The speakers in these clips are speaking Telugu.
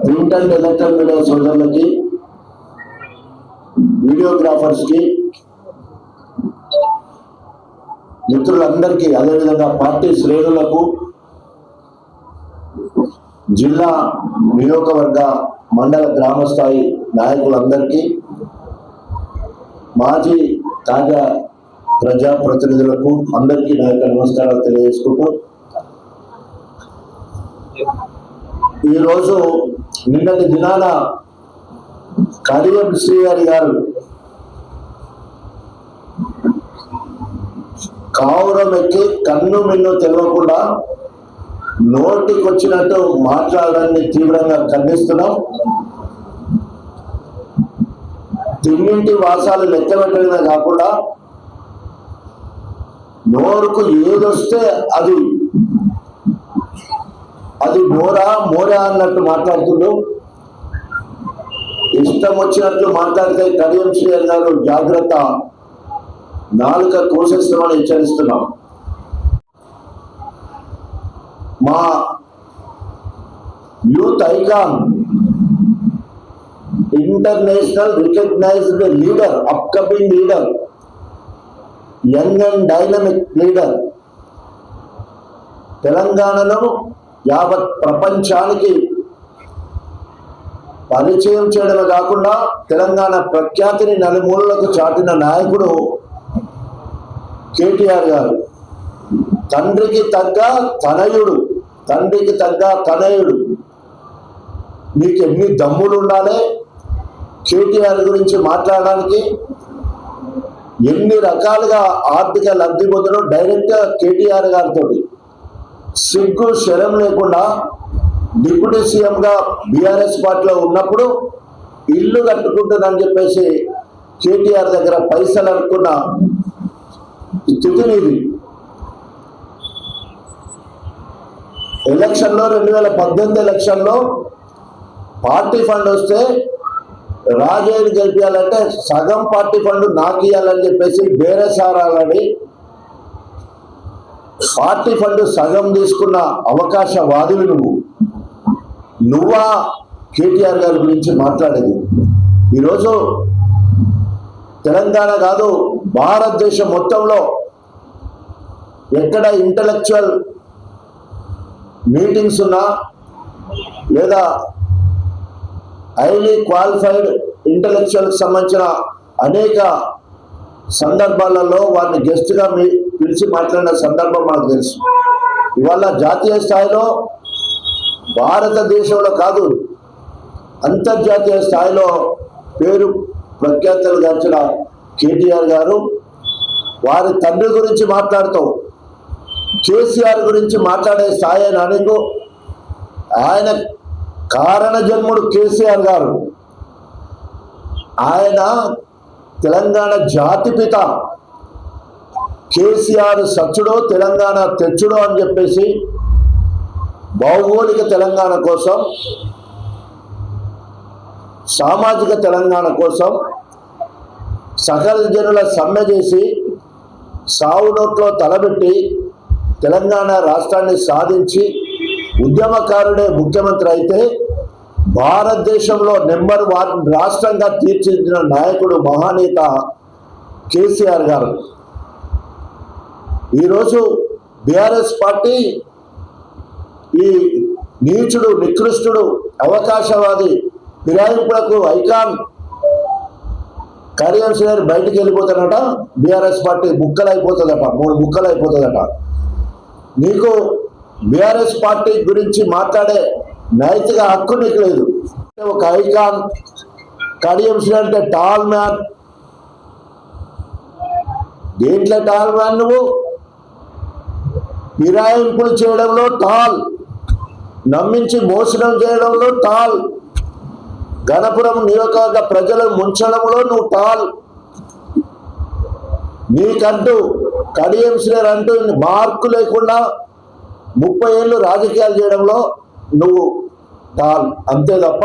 ప్రింట్ ఎలక్ట్రానిక్ మీడియా సోదరులకి వీడియోగ్రాఫర్స్కి మిత్రులందరికీ అదేవిధంగా పార్టీ శ్రేణులకు జిల్లా నియోజకవర్గ మండల గ్రామ స్థాయి నాయకులందరికీ మాజీ తాజా ప్రజా ప్రతినిధులకు అందరికీ నా యొక్క నమస్కారాలు తెలియజేసుకుంటూ ఈరోజు నిన్నటి దినాన కడియం శ్రీహరి గారు కావురం ఎక్కి కన్ను మిన్ను తెలవకుండా నోటికొచ్చినట్టు మాట్లాడడాన్ని తీవ్రంగా ఖండిస్తున్నాం. తిన్నింటి వాసాలు లెక్క పెట్టడమే కాకుండా నోరుకు ఏదొస్తే అది అది మోరా మోరా అన్నట్టు మాట్లాడుతుండు. ఇష్టం వచ్చినట్లు మాట్లాడితే కడియం శ్రీ అన్నారు జాగ్రత్త. నాలుక కోసేస్తామని హెచ్చరిస్తున్నాం. మా youth icon international recognized leader upcoming leader young and dynamic leader తెలంగాణలో యావత్ ప్రపంచానికి పరిచయం చేయడమే కాకుండా తెలంగాణ ప్రఖ్యాతిని నలుమూలలకు చాటిన నాయకుడు కేటీఆర్ గారు. తండ్రికి తగ్గ తనయుడు తండ్రికి తగ్గ తనయుడు. మీకు ఎన్ని దమ్ములు ఉండాలి? కేటీఆర్ గురించి మాట్లాడడానికి ఎన్ని రకాలుగా ఆర్థిక లబ్ధి పొందడం డైరెక్ట్గా కేటీఆర్ గారితో సిగ్గు శరం లేకుండా డిప్యూటీ సీఎంగా బీఆర్ఎస్ పార్టీలో ఉన్నప్పుడు ఇల్లు కట్టుకుంటుందని చెప్పేసి కేటీఆర్ దగ్గర పైసలు అనుకున్న స్థితిని ఇది. ఎలక్షన్లో రెండు వేల పద్దెనిమిది ఎలక్షన్లో పార్టీ ఫండ్ వస్తే రాజయ్యని గెలిపించాలంటే సగం పార్టీ ఫండ్ నాకు ఇవ్వాలని చెప్పేసి వేరే సారాలని పార్టీ ఫండ్ సగం తీసుకున్న అవకాశవాదివి నువ్వు. నువ్వా కేటీఆర్ గారి గురించి మాట్లాడేది. ఈరోజు తెలంగాణ కాదు భారతదేశం మొత్తంలో ఎక్కడ ఇంటలెక్చువల్ మీటింగ్స్ ఉన్నా లేదా హైలీ క్వాలిఫైడ్ ఇంటలెక్చువల్కి సంబంధించిన అనేక సందర్భాలలో వారిని గెస్ట్గా మీ పిలిచి మాట్లాడిన సందర్భం మనకు తెలుసు. ఇవాళ జాతీయ స్థాయిలో భారతదేశంలో కాదు అంతర్జాతీయ స్థాయిలో పేరు ప్రఖ్యాతలు గాంచిన కేటీఆర్ గారు వారి తండ్రి గురించి మాట్లాడుతూ. కేసీఆర్ గురించి మాట్లాడే స్థాయి అయిన ఆయన కారణ జన్ముడు కేసీఆర్ గారు. ఆయన తెలంగాణ జాతిపిత కేసీఆర్ సచ్చుడో తెలంగాణ తెచ్చుడో అని చెప్పేసి భౌగోళిక తెలంగాణ కోసం సామాజిక తెలంగాణ కోసం సకల జనుల సమ్మె చేసి సావు నోట్లో తలబెట్టి తెలంగాణ రాష్ట్రాన్ని సాధించి ఉద్యమకారుడే ముఖ్యమంత్రి అయితే భారతదేశంలో నెంబర్ వన్ రాష్ట్రంగా తీర్చిదిద్దిన నాయకుడు మహానేత కేసీఆర్ గారు. ఈరోజు బీఆర్ఎస్ పార్టీ ఈ నీచుడు నికృష్టుడు అవకాశవాది ఫిరాయింపులకు ఐకాన్ కరియన్స్ గారు బయటికి వెళ్ళిపోతాడట బీఆర్ఎస్ పార్టీ ముక్కలు అయిపోతుందట మూడు ముక్కలు అయిపోతుందట నీకు బీఆర్ఎస్ పార్టీ గురించి మాట్లాడే నైతిక హక్కు నీకు లేదు. ఒక ఐకాన్ కడియం అంటే టాల్ మ్యాన్ దేంట్లో టాల్ మ్యాన్ నువ్వు? ఫిరాయింపులు చేయడంలో టాల్ నమ్మించి మోసడం చేయడంలో టాల్ గణపురం నియోజకవర్గ ప్రజలను ముంచడంలో నువ్వు టాల్ నీకంటూ కడియం అంటూ మార్కు లేకుండా ముప్పై ఏళ్ళు రాజకీయాలు చేయడంలో నువ్వు టాల్ అంతే తప్ప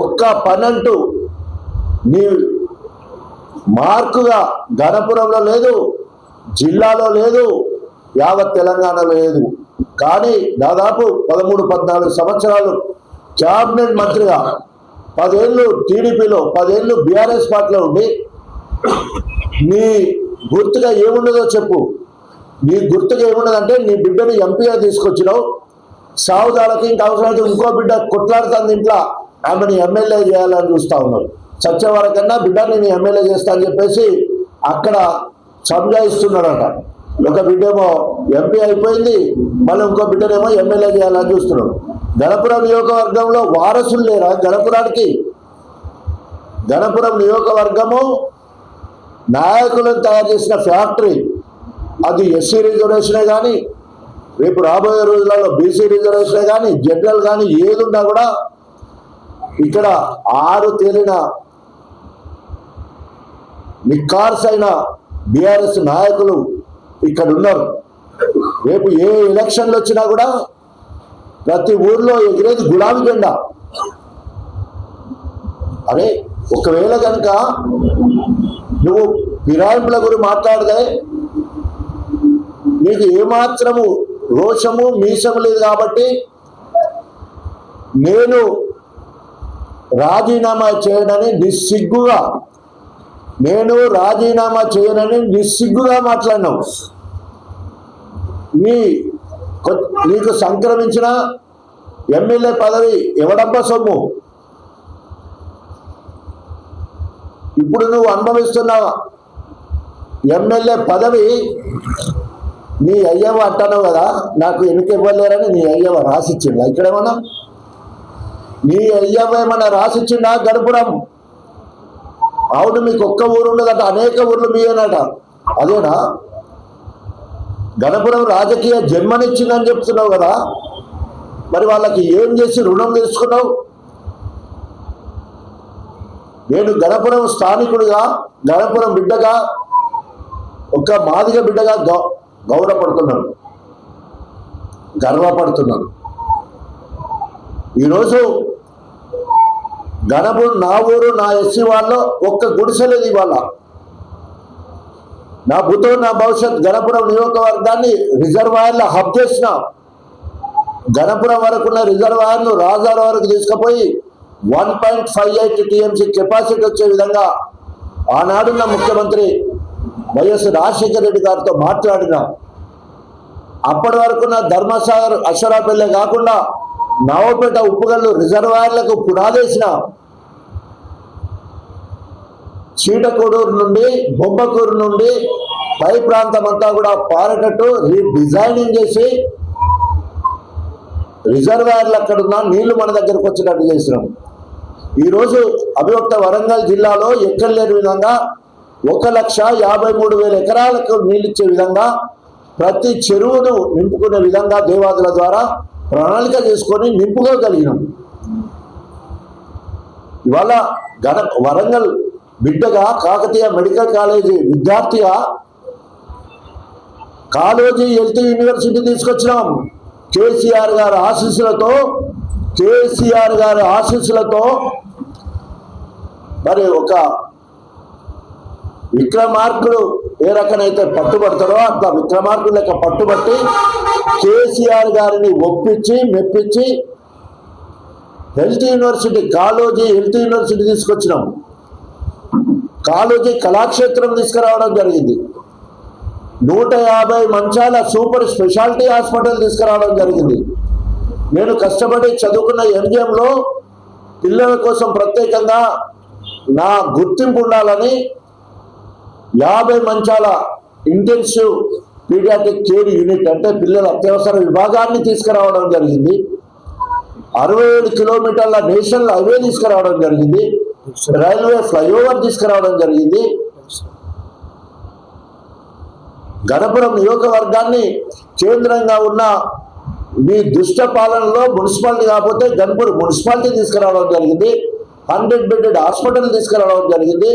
ఒక్క పనంటూ నీ మార్కుగా గణపురంలో లేదు జిల్లాలో లేదు యావత్ తెలంగాణలో లేదు. కానీ దాదాపు పదమూడు పద్నాలుగు సంవత్సరాలు క్యాబినెట్ మంత్రిగా పదేళ్ళు టీడీపీలో పదేళ్ళు బీఆర్ఎస్ పార్టీలో ఉండి నీ గుర్తుగా ఏమున్నదో చెప్పు. నీ గుర్తుగా ఏమున్నదంటే నీ బిడ్డను ఎంపీగా తీసుకొచ్చినావు సావుదాలకి ఇంకా అవసరమైతే ఇంకో బిడ్డ కొట్లాడుతుంది ఇంట్లో. ఆమెను ఎమ్మెల్యే చేయాలని చూస్తా ఉన్నారు. చచ్చే వరకన్నా బిడ్డ నేను ఎమ్మెల్యే చేస్తా అని చెప్పేసి అక్కడ సంజాయిస్తున్నాడట. ఒక బిడ్డేమో ఎంపీ అయిపోయింది మళ్ళీ ఇంకో బిడ్డనేమో ఎమ్మెల్యే చేయాలని చూస్తున్నాడు. గణపురం నియోజకవర్గంలో వారసులు లేరా? గణపురానికి గణపురం నియోజకవర్గము నాయకులను తయారు చేసిన ఫ్యాక్టరీ. అది ఎస్సీ రిజర్వేషనే కానీ రేపు రాబోయే రోజులలో బీసీ రిజర్వేషన్ కానీ జనరల్ కానీ ఏది ఉన్నా కూడా ఇక్కడ ఆరు తేలిన నిక్కార్స్ అయిన బీఆర్ఎస్ నాయకులు ఇక్కడ ఉన్నారు రేపు ఏ ఎలక్షన్లు వచ్చినా కూడా ప్రతి ఊర్లో ఎగిరేది గులాబీ జెండా. అరే ఒకవేళ కనుక నువ్వు ఫిరాయింపుల గురి మాట్లాడితే నీకు ఏమాత్రము రోషము మీసము లేదు కాబట్టి నేను రాజీనామా చేయనని నిస్సిగ్గుగా నేను రాజీనామా చేయనని నిస్సిగ్గుగా మాట్లాడినావు. నీ కొ- నీకు సంక్రమించిన ఎమ్మెల్యే పదవి ఎవడబ్బ సొమ్ము? ఇప్పుడు నువ్వు అనుభవిస్తున్న ఎమ్మెల్యే పదవి నీ అయ్యవ అంటాను కదా నాకు ఎన్నిక ఇవ్వలేరని నీ అయ్యవ రాసిచ్చిండా. ఇక్కడేమన్నా నీ అయ్యవ ఏమన్నా రాసిచ్చిండా గడుపురం? అవును మీకు ఒక్క ఊరు ఉండదట అనేక ఊర్లు మీయేనట అదేనా? గణపురం రాజకీయ జన్మనిచ్చిందని చెప్తున్నావు కదా మరి వాళ్ళకి ఏం చేసి రుణం తీసుకున్నావు? నేను గణపురం స్థానికుడిగా గణపురం బిడ్డగా ఒక మాదిగ బిడ్డగా గౌరవపడుతున్నారు గౌరవపడుతున్నాను. గర్వపడుతున్నాను. ఈరోజు గణపురం నా ఊరు నా ఎస్సీ వాళ్ళు ఒక్క గుడిసెలేదు ఇవాళ. నా భూతో నా భవిష్యత్ గణపురం నియోజకవర్గాన్ని రిజర్వాయర్లో హబ్ చేసిన గణపురం వరకు ఉన్న రిజర్వాయర్ను రాజాల వరకు తీసుకుపోయి one point five eight TMC capacity వచ్చే విధంగా ఆనాడున్న ముఖ్యమంత్రి వైఎస్ రాజశేఖర రెడ్డి గారితో మాట్లాడిన అప్పటి వరకు నా ధర్మసాగర్ అశ్వరాపల్లె కాకుండా నవపేట ఉప్పుగల్లు రిజర్వాయర్లకు పునాదేసిన చీటకూడూరు నుండి బొమ్మకూరు నుండి పై ప్రాంతం అంతా కూడా పారేటట్టు రీడిజైనింగ్ చేసి రిజర్వాయర్లు అక్కడ ఉన్న నీళ్ళు మన దగ్గరకు వచ్చినట్టు చేసినాం. ఈరోజు అభివక్త వరంగల్ జిల్లాలో ఎక్కడ లేని విధంగా ఒక లక్ష యాభై మూడు వేల ఎకరాలకు నీళ్ళు ఇచ్చే విధంగా ప్రతి చెరువును నింపుకునే విధంగా దేవాదుల ద్వారా ప్రణాళిక చేసుకొని నింపుకోగలిగినాం ఇవాళ గణ వరంగల్ బిడ్డగా కాకతీయ మెడికల్ కాలేజీ విద్యార్థిగా కాలేజీ హెల్త్ యూనివర్సిటీ తీసుకొచ్చినాం. కేసీఆర్ గారి ఆశీస్సులతో కేసీఆర్ గారి ఆశీస్సులతో మరి ఒక విక్రమార్కుడు ఏ రకనైతే పట్టుబడతారో అంత విక్రమార్కుడు లెక్క పట్టుబట్టి కేసీఆర్ గారిని ఒప్పించి మెప్పించి health university Kaloji health university తీసుకొచ్చినాం. కాలోజీ కళాక్షేత్రం తీసుకురావడం జరిగింది. నూట యాభై మంచాల సూపర్ స్పెషాలిటీ హాస్పిటల్ తీసుకురావడం జరిగింది. నేను కష్టపడి చదువుకున్న ఎంజిఎంలో పిల్లల కోసం ప్రత్యేకంగా నా గుర్తింపు ఉండాలని యాభై మంచాల ఇంటెన్సివ్ పీడియాటిక్ కేర్ యూనిట్ అంటే పిల్లల అత్యవసర విభాగాన్ని తీసుకురావడం జరిగింది. అరవై ఏడు కిలోమీటర్ల నేషనల్ హైవే తీసుకురావడం జరిగింది. రైల్వే ఫ్లైఓవర్ తీసుకురావడం జరిగింది. గణపురం నియోజకవర్గాన్ని కేంద్రంగా ఉన్న మీ దుష్ట పాలనలో మున్సిపాలిటీ కాకపోతే గణపూర్ మున్సిపాలిటీ తీసుకురావడం జరిగింది. హండ్రెడ్ బెడెడ్ హాస్పిటల్ తీసుకురావడం జరిగింది.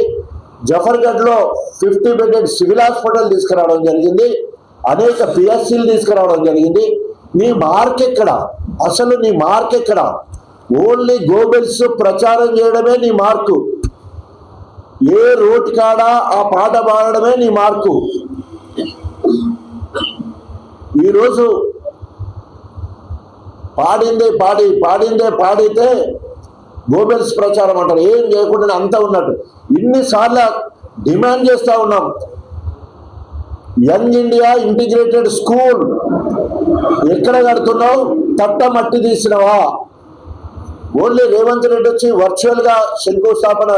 జఫర్గఢ్లో ఫిఫ్టీ బెడెడ్ సివిల్ హాస్పిటల్ తీసుకురావడం జరిగింది. అనేక పిఎస్సీలు తీసుకురావడం జరిగింది. నీ మార్క్ ఎక్కడ అసలు నీ మార్క్ ఎక్కడ ఓన్లీ గోబెల్స్ ప్రచారం చేయడమే నీ మార్కు. ఏ రోడ్ కాడ ఆ పాట పాడడమే నీ మార్కు. ఈరోజు పాడిందే పాడి పాడిందే పాడితే గోబెల్స్ ప్రచారం అంటారు. ఏం చేయకుండా అంతా ఉన్నట్టు. ఇన్నిసార్లు డిమాండ్ చేస్తూ ఉన్నాం. Young India integrated school. ఎక్కడ కడుతున్నావు? తట్ట మట్టి తీసినవా? ఓన్లీ రేవంత్ రెడ్డి వచ్చి వర్చువల్గా శంకుస్థాపన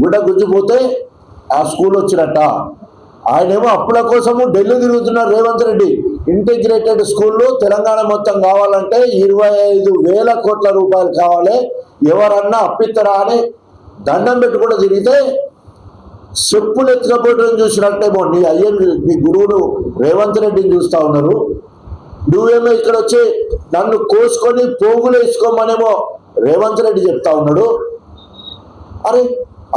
గుడ్డ గుజ్జిపోతే ఆ స్కూల్ వచ్చినట్ట? ఆయనేమో అప్పుల కోసము ఢిల్లీ తిరుగుతున్నారు రేవంత్ రెడ్డి. ఇంటిగ్రేటెడ్ స్కూళ్ళు తెలంగాణ మొత్తం కావాలంటే ఇరవై ఐదు వేల కోట్ల రూపాయలు కావాలి. ఎవరన్నా అప్పిత్తరా అని దండం పెట్టుకుంటూ తిరిగితే చెప్పులు ఎత్తుకపోవడం చూసినట్టేమో నీ అయ్యని నీ గురువును రేవంత్ రెడ్డిని చూస్తా ఉన్నారు. నువ్వేమో ఇక్కడ వచ్చి నన్ను కోసుకొని పోగులు వేసుకోమనేమో రేవంత్ రెడ్డి చెప్తా ఉన్నాడు. అరే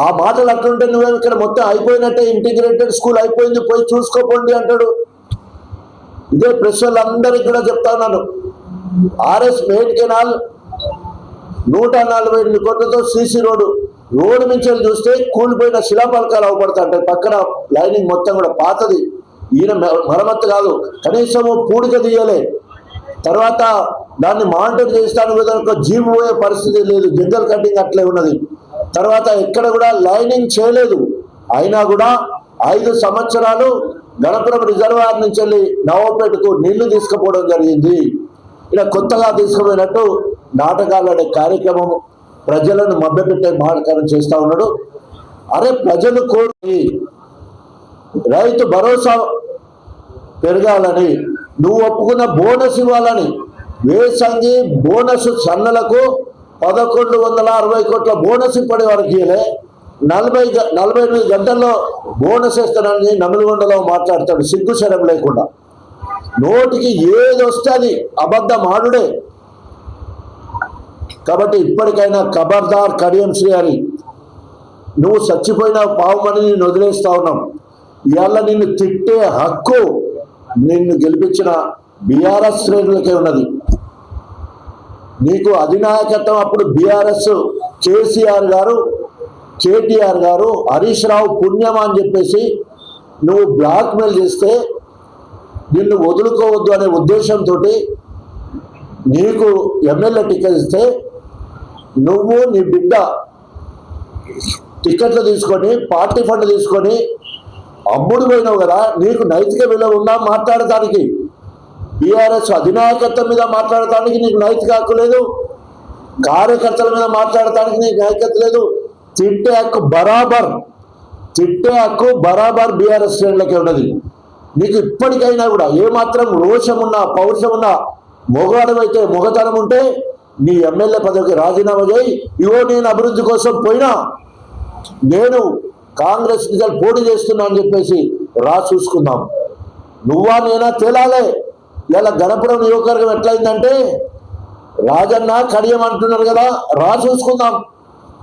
ఆ మాటలు అట్లుంటే నువ్వేమో ఇక్కడ మొత్తం అయిపోయినట్టే ఇంటిగ్రేటెడ్ స్కూల్ అయిపోయింది పోయి చూసుకోపోండి అంటాడు. ఇదే ప్రెస్ వాళ్ళందరికీ కూడా చెప్తా ఉన్నాను. ఆర్ఎస్ మెయిన్ కెనాల్ నూట నలభై ఎనిమిది కోట్లతో సీసీ రోడ్డు. రోడ్డు నుంచి చూస్తే కూలిపోయిన శిలాపలకాలు అవపడతాయి పక్కన లైనింగ్ మొత్తం కూడా పాతది. ఈయన మరమ్మత్తు కాదు. కనీసం పూడిక తీయలే. తర్వాత దాన్ని మానిటర్ చేస్తాను విధంగా జీబు పోయే పరిస్థితి లేదు. జంగల్ కటింగ్ అట్లే ఉన్నది. తర్వాత ఎక్కడ కూడా లైనింగ్ చేయలేదు. అయినా కూడా ఐదు సంవత్సరాలు గణపురం రిజర్వాయర్ నుంచి వెళ్ళి నవపేటకు నీళ్ళు తీసుకుపోవడం జరిగింది. ఇలా కొత్తగా తీసుకుపోయినట్టు నాటకాలు కార్యక్రమం ప్రజలను మభ్యపెట్టే మహాకారం చేస్తా ఉన్నాడు. అరే ప్రజలు కోరి రైతు భరోసా పెరగాలని నువ్వు ఒప్పుకున్న బోనస్ ఇవ్వాలని వేసంగి బోనస్ సన్నలకు పదకొండు వందల అరవై కోట్ల బోనస్ ఇప్పటి వరకు ఇలే నలభై గ- నలభై ఎనిమిది గంటల్లో బోనస్ ఇస్తానని నమిలిగొండలో మాట్లాడతాడు సిగ్గు శరం లేకుండా. నోటికి ఏది వస్తే అది అబద్ధం ఆడుడే. కాబట్టి ఇప్పటికైనా ఖబర్దార్ కడియం శ్రీ అని. నువ్వు చచ్చిపోయిన పావుమని నేను వదిలేస్తా ఉన్నాం. ఇవాళ నిన్ను తిట్టే హక్కు నిన్ను గెలిపించిన బీఆర్ఎస్ శ్రేణులకే ఉన్నది. నీకు అధినాయకత్వం అప్పుడు బీఆర్ఎస్ కేసీఆర్ గారు కేటీఆర్ గారు హరీష్ రావు పుణ్యం అని చెప్పేసి నువ్వు బ్లాక్మెయిల్ చేస్తే నిన్ను వదులుకోవద్దు అనే ఉద్దేశంతో నీకు ఎమ్మెల్యే టికెట్ ఇస్తే నువ్వు నీ బిడ్డ టికెట్లు తీసుకొని పార్టీ ఫండ్ తీసుకొని అమ్ముడు పోయినావు కదా నీకు నైతిక విలువ ఉందా మాట్లాడటానికి? బీఆర్ఎస్ అధినాయకత్వం మీద మాట్లాడటానికి నీకు నైతిక హక్కు లేదు కార్యకర్తల మీద మాట్లాడటానికి నీకు నైతికత లేదు తిట్టే హక్కు బరాబర్ తిట్టే హక్కు బరాబర్ బీఆర్ఎస్ శ్రేణులకే ఉన్నది. నీకు ఇప్పటికైనా కూడా ఏమాత్రం రోషం ఉన్నా పౌరుషం ఉన్నా మొగాడమైతే మొగతనం ఉంటే నీ ఎమ్మెల్యే పదవికి రాజీనామా చేయి. ఇవో నేను అభివృద్ధి కోసం పోయినా నేను కాంగ్రెస్ నిజాలు పోటీ చేస్తున్నా అని చెప్పేసి రా చూసుకుందాం. నువ్వా నేనా తేలాలే. ఇలా గణపురం నియోజకవర్గం ఎట్లయిందంటే రాజన్న కడియం అంటున్నారు కదా రా చూసుకుందాం.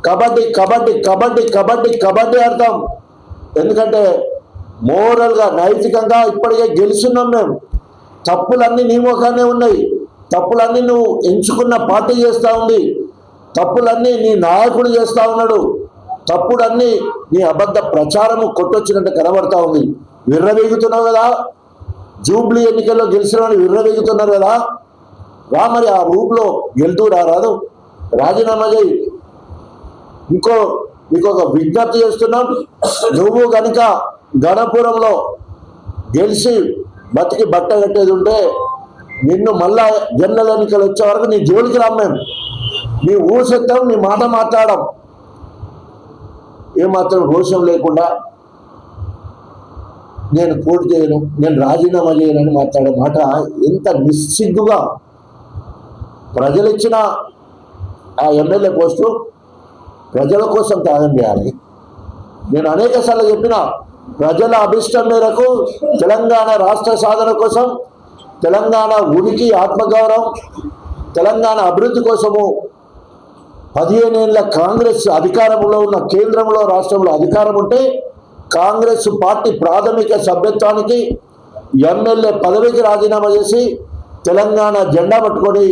కబడ్డీ కబడ్డీ కబడ్డీ కబడ్డీ కబడ్డీ ఆడతాం. ఎందుకంటే మోరల్గా నైతికంగా ఇప్పటికే గెలుస్తున్నాం మేము. తప్పులన్నీ నీ ముఖానే ఉన్నాయి. తప్పులన్నీ నువ్వు ఎంచుకున్న పార్టీ చేస్తూ ఉంది. తప్పులన్నీ నీ నాయకుడు చేస్తూ ఉన్నాడు. తప్పుడన్నీ నీ అబద్ధ ప్రచారము కొట్టొచ్చినట్టు కనబడతా ఉంది. విర్రవేగుతున్నావు కదా. జూబ్లీ ఎన్నికల్లో గెలిచిన వాళ్ళు విర్రవేగుతున్నారు కదా. రా మరి ఆ రూపులో గెలుతూ రారాదు రాజీనామా చేయి. ఇంకో మీకు ఒక విజ్ఞప్తి చేస్తున్నాం. నువ్వు కనుక గణపురంలో గెలిచి బతికి బట్ట కట్టేది ఉంటే నిన్ను మళ్ళా జనరల్ ఎన్నికలు వచ్చే వరకు నీ జోలికి రాం మేము. నీ ఊసెత్తాం నీ మాట మాట్లాడడం ఏమాత్రం రోషం లేకుండా నేను పోటీ చేయను నేను రాజీనామా చేయనని మాట్లాడే మాట ఎంత నిస్సిగ్గుగా ప్రజలు ఇచ్చిన ఆ ఎమ్మెల్యే పోస్టు ప్రజల కోసం త్యాగం చేయాలి. నేను అనేక సార్లు చెప్పిన ప్రజల అభిష్టం మేరకు తెలంగాణ రాష్ట్ర సాధన కోసం తెలంగాణ ఉనికి ఆత్మగౌరవం తెలంగాణ అభివృద్ధి కోసము పదిహేనేళ్ళ కాంగ్రెస్ అధికారంలో ఉన్న కేంద్రంలో రాష్ట్రంలో అధికారం ఉంటే కాంగ్రెస్ పార్టీ ప్రాథమిక సభ్యత్వానికి ఎమ్మెల్యే పదవికి రాజీనామా చేసి తెలంగాణ జెండా పట్టుకొని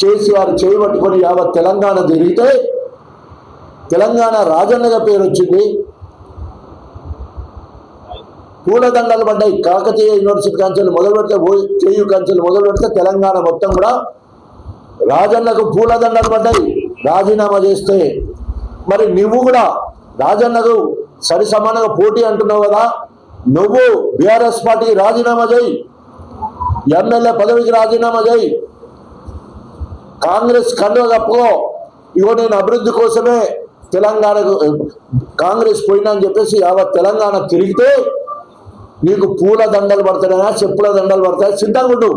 కేసీఆర్ చేయి పట్టుకొని యావత్ తెలంగాణ తిరిగితే తెలంగాణ రాజన్నగా పేరు వచ్చింది. పూలదండలు పడ్డాయి. కాకతీయ యూనివర్సిటీ కాంచెలు మొదలు పెడితే కేయూ కాంచెలు మొదలు పెడితే తెలంగాణ మొత్తం కూడా రాజన్నకు పూలదండలు పడ్డాయి. రాజీనామా చేస్తే మరి నువ్వు కూడా రాజన్నకు సరి సమానంగా పోటీ అంటున్నావు కదా నువ్వు బీఆర్ఎస్ పార్టీకి రాజీనామా చేయి. ఎమ్మెల్యే పదవికి రాజీనామా చేయి. కాంగ్రెస్ కండువ కప్పుకో. ఇగో నేను అభివృద్ధి కోసమే తెలంగాణకు కాంగ్రెస్ పోయినా అని చెప్పేసి యావత్ తెలంగాణ తిరిగితే నీకు పూల దండలు పడతాయా చెప్పుల దండలు పడతాయా? సిద్ధంగా ఉండు.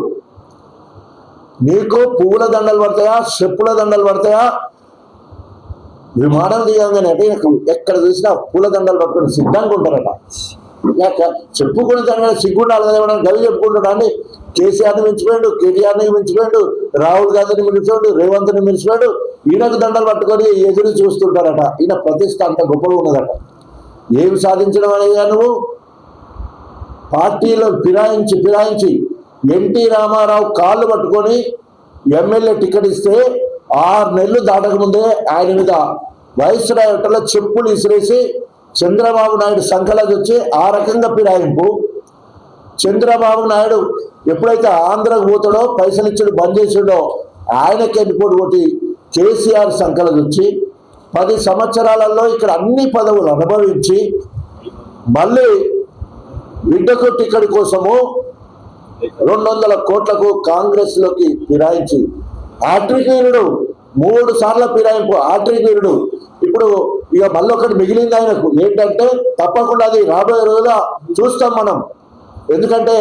నీకు పువ్వుల దండలు పడతాయా చెప్పుల దండలు పడతాయా? విమానం దిగంగానే అంటే ఎక్కడ చూసినా పూల దండలు పట్టుకుని సిద్ధంగా ఉంటారట. చెప్పుకునే దాని సిగ్గుండాలి కదా ఏమన్నా గవి చెప్పుకుంటాడు అని కేసీఆర్ని మించిపోయాడు కేటీఆర్ని మించిపోయాడు రాహుల్ గాంధీని మించిపోయాడు రేవంత్ని మించిపోయాడు ఈయనకు దండలు పట్టుకొని ఎదురు చూస్తుంటారట. ఈయన ప్రతిష్ట అంత గొప్పగా ఉన్నదట. ఏమి సాధించడం అనేది నువ్వు? పార్టీలో ఫిరాయించి ఫిరాయించి ఎన్టీ రామారావు కాళ్ళు పట్టుకొని ఎమ్మెల్యే టికెట్ ఇస్తే ఆరు నెలలు దాటకముందే ఆయన మీద వైస్రాయటలో చెప్పులు ఇసిరేసి చంద్రబాబు నాయుడు సంకలకి వచ్చి ఆ రకంగా ఫిరాయింపు. చంద్రబాబు నాయుడు ఎప్పుడైతే ఆంధ్రకు పోతాడో పైసలు ఇచ్చాడు బంద్ చేసాడో ఆయనకి రిపోర్ట్ కొట్టి కేసీఆర్ సంకలకి వచ్చి పది సంవత్సరాలలో ఇక్కడ అన్ని పదవులు అనుభవించి మళ్ళీ బిడ్డకు టికెట్ కోసము రెండు వందల కోట్లకు కాంగ్రెస్లోకి ఫిరాయించి ఆట్రిక్ మూడు సార్ల ఫిరాయింపు ఆట్రిక్ ఇప్పుడు ఇక మళ్ళీ ఒకటి మిగిలింది ఆయనకు. ఏంటంటే తప్పకుండా అది రాబోయే రోజుల చూస్తాం మనం. ఎందుకంటే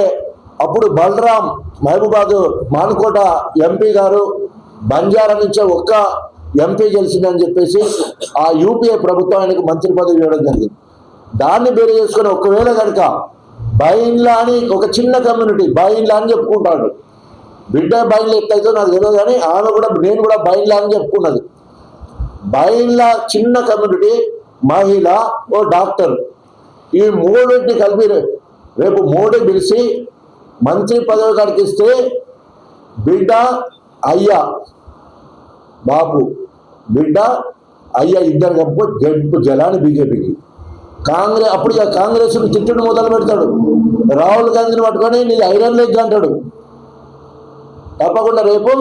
అప్పుడు బలరాం మహబూబాద్ మానుకోట ఎంపీ గారు బంజారా నుంచే ఒక్క ఎంపీ గెలిచిందని చెప్పేసి ఆ యూపీఏ ప్రభుత్వం ఆయనకు మంత్రి పదవి ఇవ్వడం జరిగింది. దాన్ని బేరు చేసుకుని ఒకవేళ కనుక బైన్లా అని ఒక చిన్న కమ్యూనిటీ బైన్లా అని చెప్పుకుంటాడు. బిడ్డ బైన్లు ఎట్లయితే నాకు తెలియదు కానీ ఆమె కూడా నేను కూడా బైన్లా అని చెప్పుకున్నది. బైన్లా చిన్న కమ్యూనిటీ మహిళ ఓ డాక్టర్. ఈ మూడింటిని కలిపి రేపు మూడు పిలిచి మంత్రి పదవి కడికిస్తే బిడ్డ అయ్యా బాబు బిడ్డ అయ్యా ఇద్దరు కప్పు గెంపు జలాన్ని బీజేపీకి. కాంగ్రెస్ అప్పుడు ఇక కాంగ్రెస్ తిట్టుడు మొదలు పెడతాడు. రాహుల్ గాంధీని పట్టుకొని నీది ఐరన్ లెగ్ అంటాడు. తప్పకుండా రేపు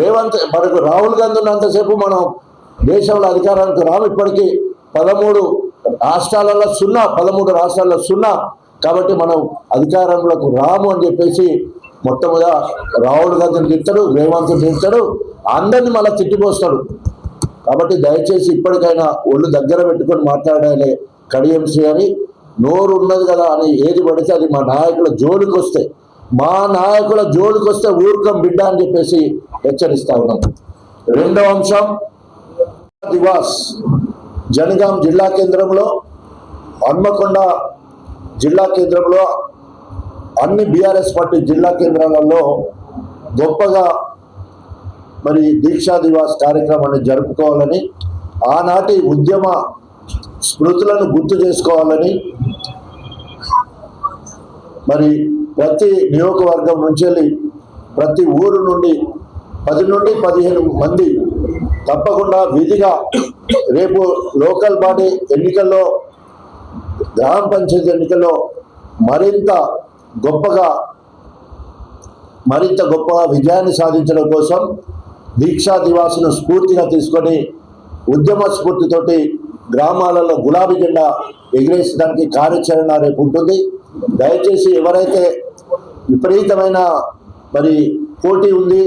రేవంత్ మనకు రాహుల్ గాంధీ ఉన్నంతసేపు మనం దేశంలో అధికారానికి రాము ఇప్పటికీ. పదమూడు రాష్ట్రాలలో సున్నా పదమూడు రాష్ట్రాల్లో సున్నా. కాబట్టి మనం అధికారంలోకి రాము అని చెప్పేసి మొట్టమొదట రావుడు గాంధీని తిడతాడు రేవంత్ తిడతాడు అందరిని మళ్ళీ తిట్టిపోస్తాడు. కాబట్టి దయచేసి ఇప్పటికైనా ఒళ్ళు దగ్గర పెట్టుకొని మాట్లాడాలి కడియం శ్రీ అని. నోరు ఉన్నది కదా అని ఏది పడితే అది మా నాయకుల జోలికి వస్తే మా నాయకుల జోలికి వస్తే ఊరుకం బిడ్డ అని చెప్పేసి హెచ్చరిస్తా ఉన్నాం. రెండవ అంశం దివాస్. జనగాం జిల్లా కేంద్రంలో హన్మకొండ జిల్లా కేంద్రంలో అన్ని బీఆర్ఎస్ పార్టీ జిల్లా కేంద్రాలలో గొప్పగా మరి దీక్షా దివాస్ కార్యక్రమాన్ని జరుపుకోవాలని ఆనాటి ఉద్యమ స్మృతులను గుర్తు చేసుకోవాలని మరి ప్రతి నియోజకవర్గం నుంచి వెళ్ళి ప్రతి ఊరు నుండి పది నుండి పదిహేను మంది తప్పకుండా విధిగా రేపు లోకల్ బాడీ ఎన్నికల్లో గ్రామ పంచాయతీ ఎన్నికల్లో మరింత గొప్పగా మరింత గొప్పగా విజయాన్ని సాధించడం కోసం దీక్షా దివాసును స్ఫూర్తిగా తీసుకొని ఉద్యమ స్ఫూర్తితోటి గ్రామాలలో గులాబీ జెండా ఎగిరేసడానికి కార్యాచరణ రేపు ఉంటుంది. దయచేసి ఎవరైతే విపరీతమైన మరి పోటీ ఉంది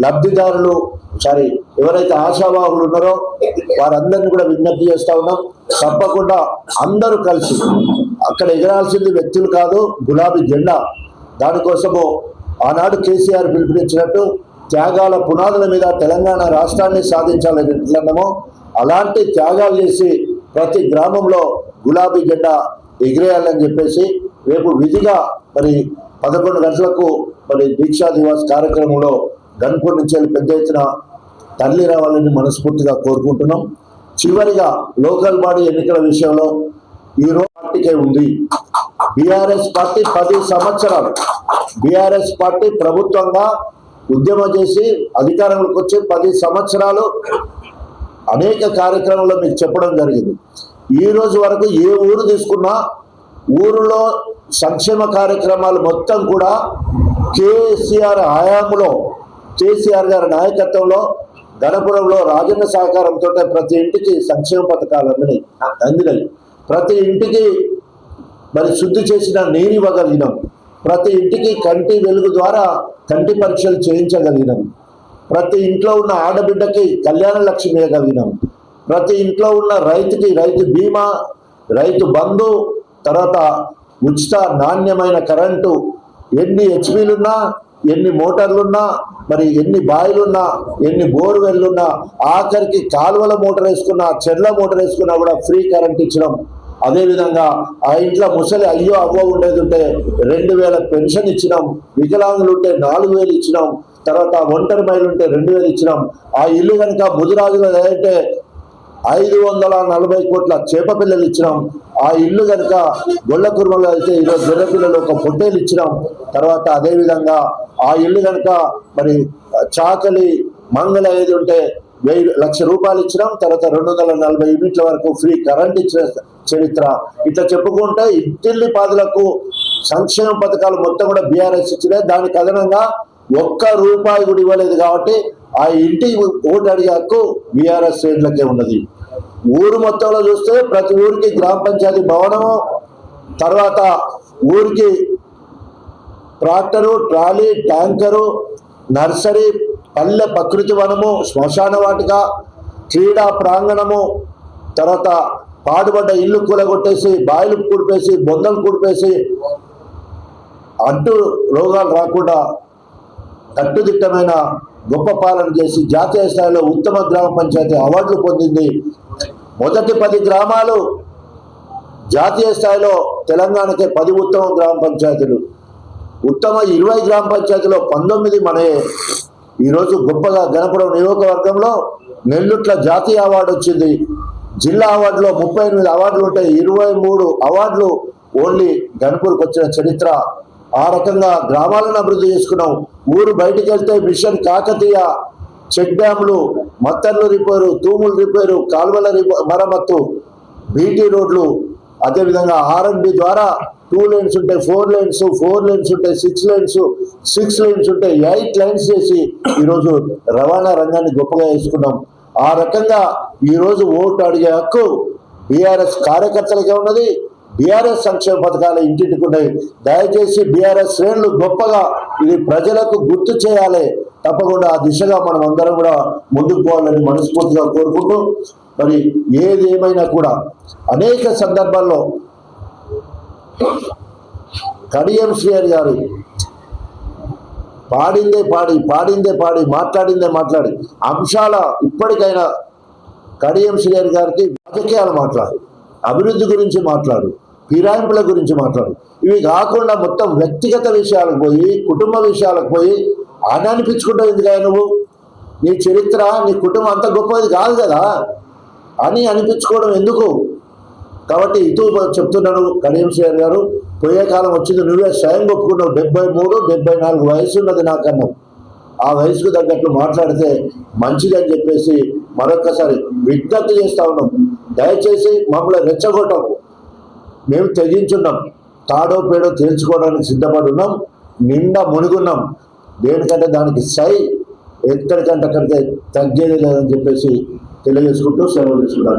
లబ్ధిదారులు సారీ ఎవరైతే ఆశావాహులు ఉన్నారో వారందరినీ కూడా విజ్ఞప్తి చేస్తా ఉన్నాం. తప్పకుండా అందరూ కలిసి అక్కడ ఎగరాల్సింది వ్యక్తులు కాదు గులాబీ జెండా. దానికోసము ఆనాడు కేసీఆర్ పిలుపునిచ్చినట్టు త్యాగాల పునాదుల మీద తెలంగాణ రాష్ట్రాన్ని సాధించాలని ఎట్లన్నామో అలాంటి త్యాగాలు చేసి ప్రతి గ్రామంలో గులాబీ జెండా ఎగిరేయాలని చెప్పేసి రేపు విధిగా మరి పదకొండు గంటలకు మరి దీక్షా దివాస్ కార్యక్రమంలో గన్పూర్ నుంచి పెద్ద ఎత్తున తరలి రావాలని మనస్ఫూర్తిగా కోరుకుంటున్నాం. చివరిగా లోకల్ బాడీ ఎన్నికల విషయంలో ఈ పార్టీకే ఉంది. బీఆర్ఎస్ పార్టీ పది సంవత్సరాలు. బీఆర్ఎస్ పార్టీ ప్రభుత్వంగా ఉద్యమం చేసి అధికారంలోకి వచ్చి పది సంవత్సరాలు అనేక కార్యక్రమాల్లో మీకు చెప్పడం జరిగింది. ఈ రోజు వరకు ఏ ఊరు తీసుకున్నా ఊరిలో సంక్షేమ కార్యక్రమాలు మొత్తం కూడా కేసీఆర్ హయాంలో కేసీఆర్ గారి నాయకత్వంలో గణపురంలో రాజన్న సహకారంతో ప్రతి ఇంటికి సంక్షేమ పథకాలు అందినాయి అందినాయి. ప్రతి ఇంటికి మరి శుద్ధి చేసిన నీరు ఇవ్వగలిగినాం. ప్రతి ఇంటికి కంటి వెలుగు ద్వారా కంటి పరీక్షలు చేయించగలిగినాం. ప్రతి ఇంట్లో ఉన్న ఆడబిడ్డకి కళ్యాణ లక్ష్మి ఇవ్వగలిగినాం. ప్రతి ఇంట్లో ఉన్న రైతుకి రైతు బీమా రైతు బంధు తర్వాత ఉచిత నాణ్యమైన కరెంటు ఎన్ని హెచ్పీలున్నా ఎన్ని మోటార్లున్నా మరి ఎన్ని బాయిలున్నా ఎన్ని బోర్వెల్లున్నా ఆఖరికి కాలువల మోటార్ వేసుకున్నా చెర్ల మోటార్ వేసుకున్నా కూడా ఫ్రీ కరెంట్ ఇచ్చడం అదేవిధంగా ఆ ఇంట్లో ముసలి అయ్యో అవ్వ ఉండేది ఉంటే రెండు వేల పెన్షన్ ఇచ్చినాం. వికలాంగులు ఉంటే నాలుగు వేలు ఇచ్చినాం. తర్వాత ఒంటరి మైలు ఉంటే రెండు వేలు ఇచ్చినాం. ఆ ఇల్లు కనుక ముదురాజులు అంటే ఐదు వందల నలభై కోట్ల చేప పిల్లలు ఇచ్చినాం. ఆ ఇల్లు కనుక గొల్ల కుర్మలు అయితే ఈరోజు గొర్రె పిల్లలు ఒక పొట్టేలు ఇచ్చినాం. తర్వాత అదేవిధంగా ఆ ఇల్లు కనుక మరి చాకలి మంగళ ఏది ఉంటే వెయ్యి లక్ష రూపాయలు ఇచ్చినాం. తర్వాత రెండు వందల నలభై యూనిట్ల వరకు ఫ్రీ కరెంట్ ఇచ్చిన చరిత్ర. ఇట్లా చెప్పుకుంటే ఇంటిల్లి పాదులకు సంక్షేమ పథకాలు మొత్తం కూడా బీఆర్ఎస్ ఇచ్చినాయి. దానికి అదనంగా ఒక్క రూపాయి కూడా ఇవ్వలేదు కాబట్టి ఆ ఇంటి ఓటు అడిగే హక్కు బీఆర్ఎస్ శ్రేణులకే ఉన్నది. ఊరు మొత్తంలో చూస్తే ప్రతి ఊరికి గ్రామ పంచాయతీ భవనము తర్వాత ఊరికి ట్రాక్టరు ట్రాలీ ట్యాంకరు నర్సరీ పల్లె ప్రకృతి వనము శ్మశాన వాటిక క్రీడా ప్రాంగణము తర్వాత పాడుబడ్డ ఇల్లు కూలగొట్టేసి బాయిలు కూడిపేసి బొందలు కూడిపేసి అంటు రోగాలు రాకుండా కట్టుదిట్టమైన గొప్ప పాలన చేసి జాతీయ స్థాయిలో ఉత్తమ గ్రామ పంచాయతీ అవార్డులు పొందింది. మొదటి పది గ్రామాలు జాతీయ స్థాయిలో తెలంగాణకే పది ఉత్తమ గ్రామ పంచాయతీలు. ఉత్తమ ఇరవై గ్రామ పంచాయతీలో పంతొమ్మిది మనయే. ఈరోజు గొప్పగా గణపురం నియోజకవర్గంలో నెల్లుట్ల జాతీయ అవార్డు వచ్చింది. జిల్లా అవార్డులో ముప్పై ఎనిమిది అవార్డులు ఉంటాయి. ఇరవై మూడు అవార్డులు ఓన్లీ గణపూర్కి వచ్చిన చరిత్ర. ఆ రకంగా గ్రామాలను అభివృద్ధి చేసుకున్నాం. ఊరు బయటికి వెళ్తే మిషన్ కాకతీయ చెక్ డ్యాములు మత్తర్లు రిపేరు తూములు రిపేరు కాల్వల మరమ్మత్తు బీటీ రోడ్లు అదేవిధంగా ఆర్ఎండ్బి ద్వారా టూ లేన్స్ ఉంటాయి ఫోర్ లేన్స్ ఫోర్ లేన్స్ ఉంటాయి సిక్స్ లైన్స్ సిక్స్ లేన్స్ ఉంటాయి ఎయిట్ లైన్స్ చేసి ఈరోజు రవాణా రంగాన్ని గొప్పగా వేసుకున్నాం ఆ రకంగా ఈరోజు ఓటు అడిగే హక్కు బీఆర్ఎస్ కార్యకర్తలకే ఉన్నది. బీఆర్ఎస్ సంక్షేమ పథకాలు ఇంటింటికి ఉన్నాయి. దయచేసి బీఆర్ఎస్ శ్రేణులు గొప్పగా ఇది ప్రజలకు గుర్తు చేయాలి. తప్పకుండా ఆ దిశగా మనం అందరం కూడా ముందుకు పోవాలని మనస్ఫూర్తిగా కోరుకుంటూ మరి ఏది ఏమైనా కూడా అనేక సందర్భాల్లో కడియం శ్రీహరి గారు పాడిందే పాడి పాడిందే పాడి మాట్లాడిందే మాట్లాడి అంశాల ఇప్పటికైనా కడియం శ్రీహరి గారికి రాజకీయాలు మాట్లాడు అభివృద్ధి గురించి మాట్లాడు. ఫిరాయింపుల గురించి మాట్లాడు. ఇవి కాకుండా మొత్తం వ్యక్తిగత విషయాలకు పోయి కుటుంబ విషయాలకు పోయి అని అనిపించుకుంటావు ఎందుకు నువ్వు? నీ చరిత్ర నీ కుటుంబం అంత గొప్పది కాదు కదా? అని అనిపించుకోవడం ఎందుకు? కాబట్టి ఇటు చెప్తున్నాను కడియం శ్రీహరి గారు పోయే కాలం వచ్చింది నువ్వే స్వయం ఒప్పుకున్నావు. డెబ్బై మూడు డెబ్బై నాలుగు వయసు ఉన్నది నాకన్నా. ఆ వయసుకు తగ్గట్లు మాట్లాడితే మంచిదని చెప్పేసి మరొక్కసారి విజ్ఞప్తి చేస్తా ఉన్నాం. దయచేసి మమ్మల్ని రెచ్చగొట్టకు. మేము తెగించున్నాం తాడో పేడో తేల్చుకోవడానికి సిద్ధపడి ఉన్నాం నిండా మునిగున్నాం. దేనికంటే దానికి సై ఎక్కడికంటే అక్కడికి తగ్గేది లేదని చెప్పేసి తెలియజేసుకుంటూ సెలవు తీసుకున్నాం